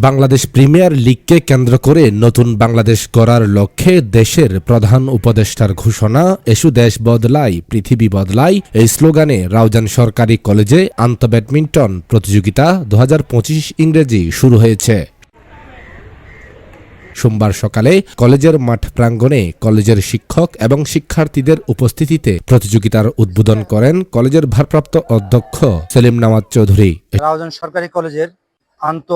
Bangladesh premier লিগকে কেন্দ্র করে নতুন বাংলাদেশ গড়ার লক্ষ্যে দেশের প্রধান উপদেষ্টার ঘোষণা, এসু দেশ বদলাই, পৃথিবী বদলাই এই স্লোগানে রাউজান সরকারি কলেজে আন্ত ব্যাডমিন্টন প্রতিযোগিতা দু ইংরেজি শুরু হয়েছে। সোমবার সকালে কলেজের মাঠ প্রাঙ্গণে কলেজের শিক্ষক এবং শিক্ষার্থীদের উপস্থিতিতে প্রতিযোগিতার উদ্বোধন করেন কলেজের ভারপ্রাপ্ত অধ্যক্ষ সেলিম নওয়াজ চৌধুরী। রাউজান সরকারি কলেজের আন্ত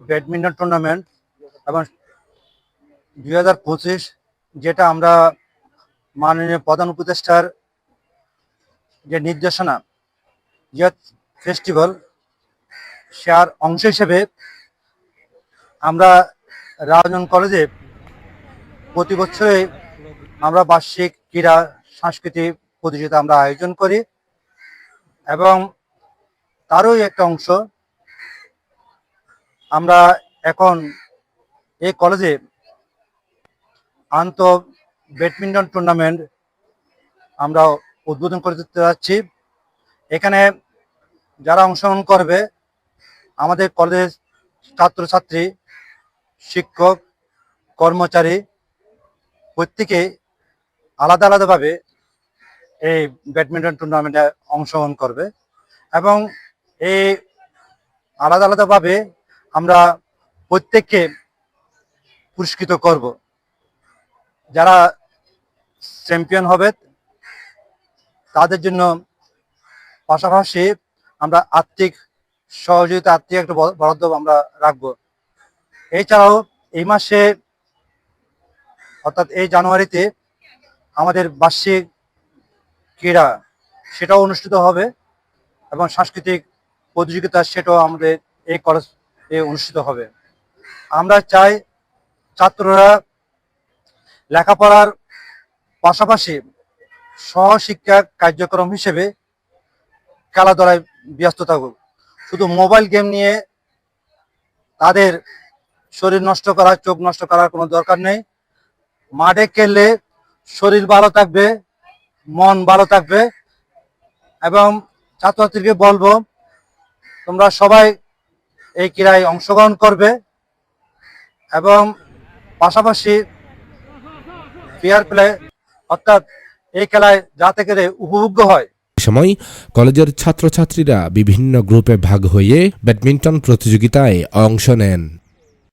ব্যাডমিন্টন টুর্নামেন্ট এবং দুই হাজার পঁচিশ যেটা আমরা মাননীয় প্রধান উপদেষ্টার যে নির্দেশনা, যে ফেস্টিভ্যাল সেয়ার অংশ হিসেবে আমরা রাজন কলেজে প্রতি বছরে আমরা বার্ষিক ক্রীড়া সাংস্কৃতিক প্রতিযোগিতা আমরা আয়োজন করি এবং তারই একটা অংশ আমরা এখন এই কলেজে আন্ত ব্যাডমিন্টন টুর্নামেন্ট আমরা উদ্বোধন করে দিতে যাচ্ছি। এখানে যারা অংশগ্রহণ করবে, আমাদের কলেজের ছাত্রছাত্রী, শিক্ষক, কর্মচারী, প্রত্যেকে আলাদা আলাদাভাবে এই ব্যাডমিন্টন টুর্নামেন্টে অংশগ্রহণ করবে এবং এই আলাদা আলাদাভাবে আমরা প্রত্যেককে পুরস্কৃত করব। যারা চ্যাম্পিয়ন হবে, তাদের জন্য পাশাপাশি আমরা আর্থিক সহযোগিতা, আর্থিক একটা বরাদ্দ আমরা রাখব। এছাড়াও এই মাসে, অর্থাৎ এই জানুয়ারিতে আমাদের বার্ষিক ক্রীড়া সেটাও অনুষ্ঠিত হবে এবং সাংস্কৃতিক প্রতিযোগিতা সেটাও আমাদের এই কলেজ অনুষ্ঠিত হবে। আমরা চাই ছাত্ররা লেখাপড়ার পাশাপাশি সহশিক্ষা কার্যক্রম হিসেবে খেলাধুলায় ব্যস্ত থাকুক। শুধু মোবাইল গেম নিয়ে তাদের শরীর নষ্ট করা, চোখ নষ্ট করার কোনো দরকার নেই। মাঠে খেললে শরীর ভালো থাকবে, মন ভালো থাকবে এবং ছাত্রছাত্রীকে বলব, তোমরা সবাই এই ক্রীড়ায় অংশগ্রহণ করবে এবং পাশাপাশি ফেয়ার প্লে অর্থাৎ এই খেলায় যাতে করে উপভোগ্য হয়। সময় কলেজের ছাত্রছাত্রীরা বিভিন্ন গ্রুপে ভাগ হয়ে ব্যাডমিন্টন প্রতিযোগিতায় অংশ নেন।